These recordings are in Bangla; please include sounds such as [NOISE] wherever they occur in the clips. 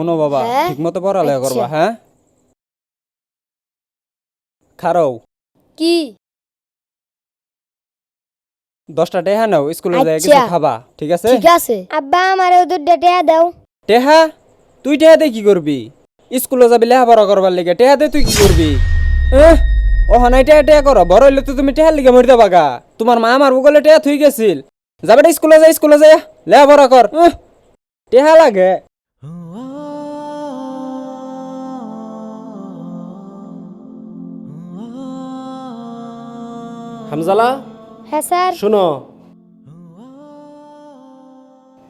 শোনো বাবা হ্যাঁ? ঠিক মতো পড়ালেখা আচ্ছা। করবা হ্যাঁ? খারাও কি? দশটা টেহা নাও স্কুলে যায় কিছু আচ্ছা। খাবা ঠিক আছে? ঠিক আছে। আব্বা আমার দুধটা টেয়া দাও। টেহা? তুই টেহা দিয়ে কি করবি? স্কুলে যাবি লেখাপড়া করবার লিগে টেহা দিয়ে তুই কি করবি? এহ, ও নাই টেহা টেহা করো বড় হইলে তো তুমি টেহার লিগে মরিতে বাগা তোমার মা আমার বগলে টেহা থুই গেছিল। যাবে স্কুলে যা স্কুলে যা লেখাপড়া কর। টেহা লাগে। হামজালা? হ্যাঁ স্যার। শোনো।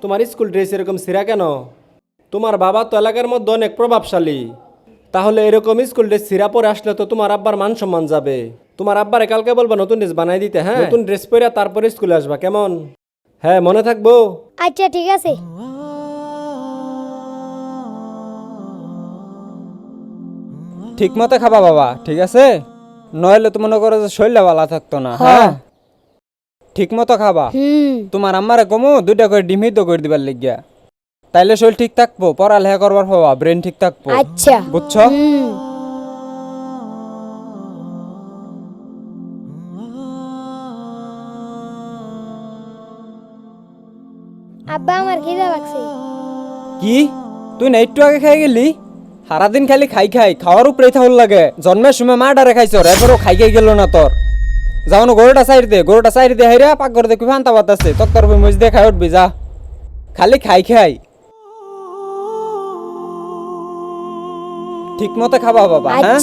তোমার স্কুল ড্রেস এরকম সিরা কেন? তোমার বাবা তো এলাকার মধ্যে অনেক প্রভাবশালী। তাহলে এরকম স্কুল ড্রেস সিরা পরে আসলে তো তোমার আব্বার মান সম্মান যাবে। তোমার আব্বারে কালকে বলবা নতুন ড্রেস বানাই দিতে হ্যাঁ? নতুন ড্রেস পরে তারপরে স্কুলে আসবা কেমন? হ্যাঁ মনে থাকব? আচ্ছা ঠিক আছে। ঠিক মতো খাবা বাবা ঠিক আছে? নইলে তো মনে করো যে শরীরটা ভালো থাকতো না হ্যাঁ? ঠিক মতো খাবা। হুম। তোমার আম্মারে কমু দুইটা করে ডিমি তো করে দিবার লিগিয়া। তাইলে শরীর ঠিক থাকব পড়ালেখা করবার হবা ব্রেন ঠিক থাকব। আচ্ছা। বুঝছ? আব্বা আমার খিদা লাগছে। কি? তুই না একটু আগে খাই গেলি? সারাদিন খালি খাই খাই, খাওয়ার উপরেই থাউল লাগে। জন্মের সময় মা ডারে খাইছ এরপরও খাই খাই গেল না তোর। যাও না গরুটা সাইড দে গরুটা সাইড দে, হাইরা পাক করে দেখবি ফান্তা বাত আছে। তোর তোর মজ দিয়ে খাই উঠবি, যা। খালি খাই খাই। ঠিক মতো খাবা বাবা হ্যাঁ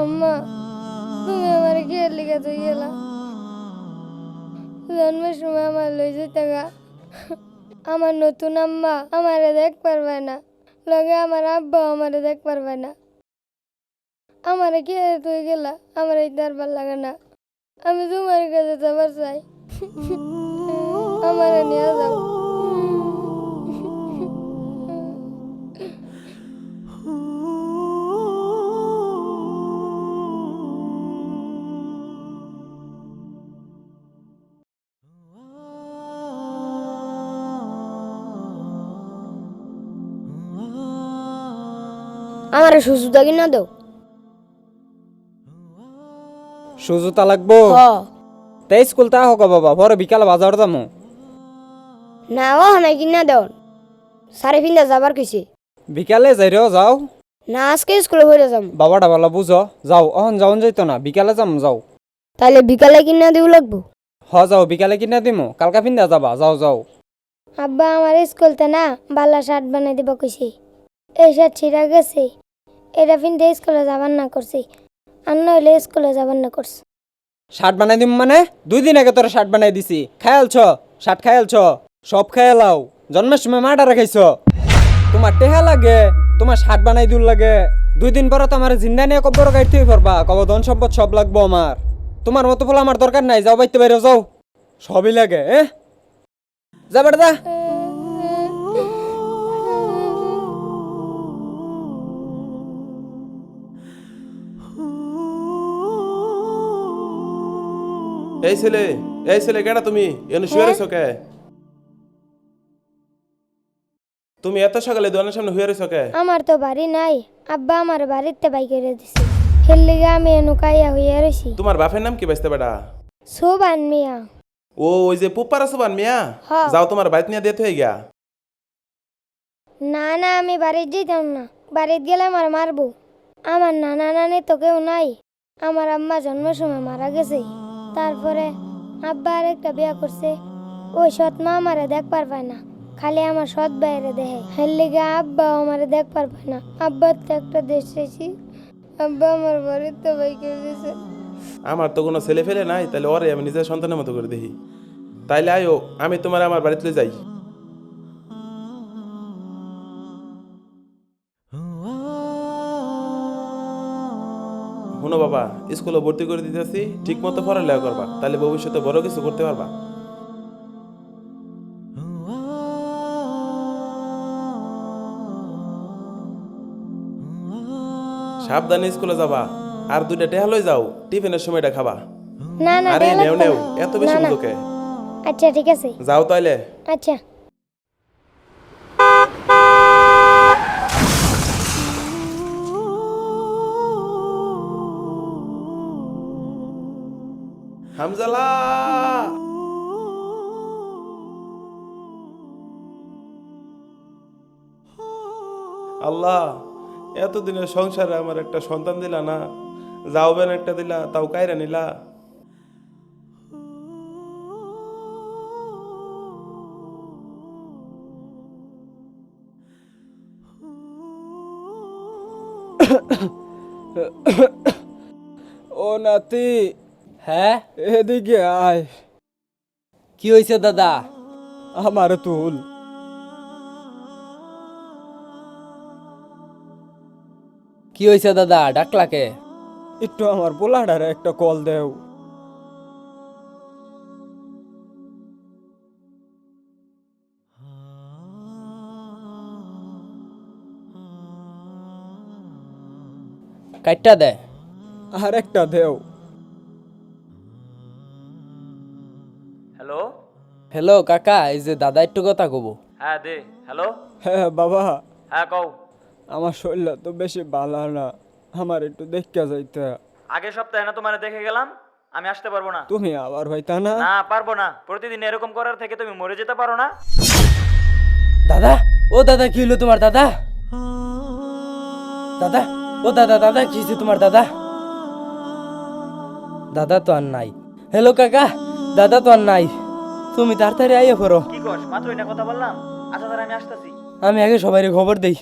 আম্মা, তুমি আমার কি লিখে তুই গেলা জন্মের সময় আমার লই যেতে গা। আমার নতুন আম্মা আমারে দেখ পারবে না। লগে আমার আব্বা আমারে দেখ পারবে না। আমারে কি তুই গেলা? আমার এই দরবার লাগে না। আমি তোমার কাছে যাবার চাই। [LAUGHS] আমারে নিয়ে যাও। আমার সুসুদা কিনা দাও। সুজুতা লাগবো? তাই স্কুল তা হোক বাবা পরে বিকালে বাজার যাব না ও নাই কিনা দাও। সারে ফিন্দা যাবার কইছে। বিকালে যাই রেও যাও। না আজকে স্কুলে হয়ে যাম। বাবাটা ভালো বুঝো। যাও অহন যাওন যাইতো না বিকালে যাম যাও। তাহলে বিকালে কিনা দিব লাগবো? হ যাও বিকালে কিনা দিমো। কালকা পিন্দা যাবা যাও যাও। আব্বা আমার স্কুলতে না বালা শার্ট বানাই দিব কইছে। এই শার্ট ছিঁড়া গেছে। এটা ফিনতে স্কুলে যাবার না করছে। আর নইলে স্কুলে যাবার না করছে। শার্ট বানাই দিম মানে? দুই দিন আগে তোরা শার্ট বানাই দিছি। খায়ালছ? শার্ট খায়ালছ? সব খায়ালাও। জন্মের সময় মাটা রাখাইছ তোমার টেহা লাগে তোমার শার্ট বানাই দূর লাগে। দুই দিন পরে তো আমার জিন্দা নিয়ে কব্বর গাইতে পারবা কব ধন সম্পদ সব লাগবো আমার। তোমার মতো ফল আমার দরকার নাই যাও বাইতে বাইরে যাও। সবই লাগে এ? যা বেটা যা। এই ছেলে এই ছেলে কেডা তুমি? এনে শুয়ে রয়েছো কে? তুমি এত সকালে দোকানের সামনে শুয়ে রয়েছো কে? আমার তো বাড়ি নাই। আব্বা আমার বাড়িতে বাই করে দিছে। এর লিগে আমি এনুকাইয়া হইয়া রয়েছি তোমার বাপের নাম কি বাইসতে বেটা? সোবান মিয়া। ও ওই যে পুপার আছে বান মিয়া? হ্যাঁ। যাও তোমার বাইক নিয়ে দিতে হয়ে গিয়া। না না আমি বাড়িতে যেতাম না। বাড়িতে গেলে আমার মারবো। আমার নানা নানি তো কেউ নাই। আমার আম্মা জন্মের সময় মারা গেছে। তারপরে আব্বা আর একটা বিয়া করছে। ওই সৎ মা আমারে দেখ পারবে না। খালি আমার সৎ বাইরে দেহে হের লিগে আব্বা আমারে দেখ পারবে না। আব্বার তো একটা দেশ চাইছি। আব্বা আমার বাড়িতে তো করে দিয়েছে আমার তো কোনো ছেলে ফেলে নাই, তাহলে ওরে আমি নিজের সন্তানের মতো করে দেখি। তাইলে আয়ো, আমি তোমার আমার বাড়িতে যাই। শুনো বাবা স্কুলে ভর্তি করে দিতেছি ঠিক মতো পড়ালেখা করবা তাহলে ভবিষ্যতে বড় কিছু করতে পারবা। সাবধানে স্কুলে যাবা আর দুইটা টেহা লই যাও টিফিনের সময়টা খাবা। না না আরে নেও নেও এত বেশি না। আচ্ছা ঠিক আছে। যাও তাইলে। আচ্ছা। হামজালা। আল্লাহ, এতদিনের সংসারে আমার একটা সন্তান দিলা না যাওবেন একটা দিলা, তাও কাইরা নিলা। [COUGHS] ও নাতি হ্যাঁ? এদিকে আয়। কি হয়েছে দাদা? আমার তুল। কি হয়েছে দাদা ডাকলাকে একটু আমার পোলাডারে একটা কল দেও। কাইটটা দে। আর একটা দেও। হ্যালো কাকা এই যে দাদা একটু কথা কব। হ্যাঁ দে হ্যালো হ্যাঁ বাবা। হ্যাঁ কও। আমার শরীর তো বেশি ভালো না আমার একটু দেখা যাইতে। আগের সপ্তাহে না তোমার দেখে গেলাম আমি আসতে পারব না। তুমি আবার হইতা না? না পারব না। প্রতিদিন এরকম করার থেকে তুমি মরে যেতে পারো না। দাদা ও দাদা কি হলো তোমার দাদা? দাদা ও দাদা দাদা কি হয়েছে তোমার দাদা? দাদা তো আর নাই। হ্যালো কাকা দাদা তো আর নাই। তুমি তাড়াতাড়ি আইয়া পড়ো। কি কস? মাত্রই না কথা বললাম? আচ্ছা তাহলে আমি আসতেছি। আমি আগে সবাই খবর দেই।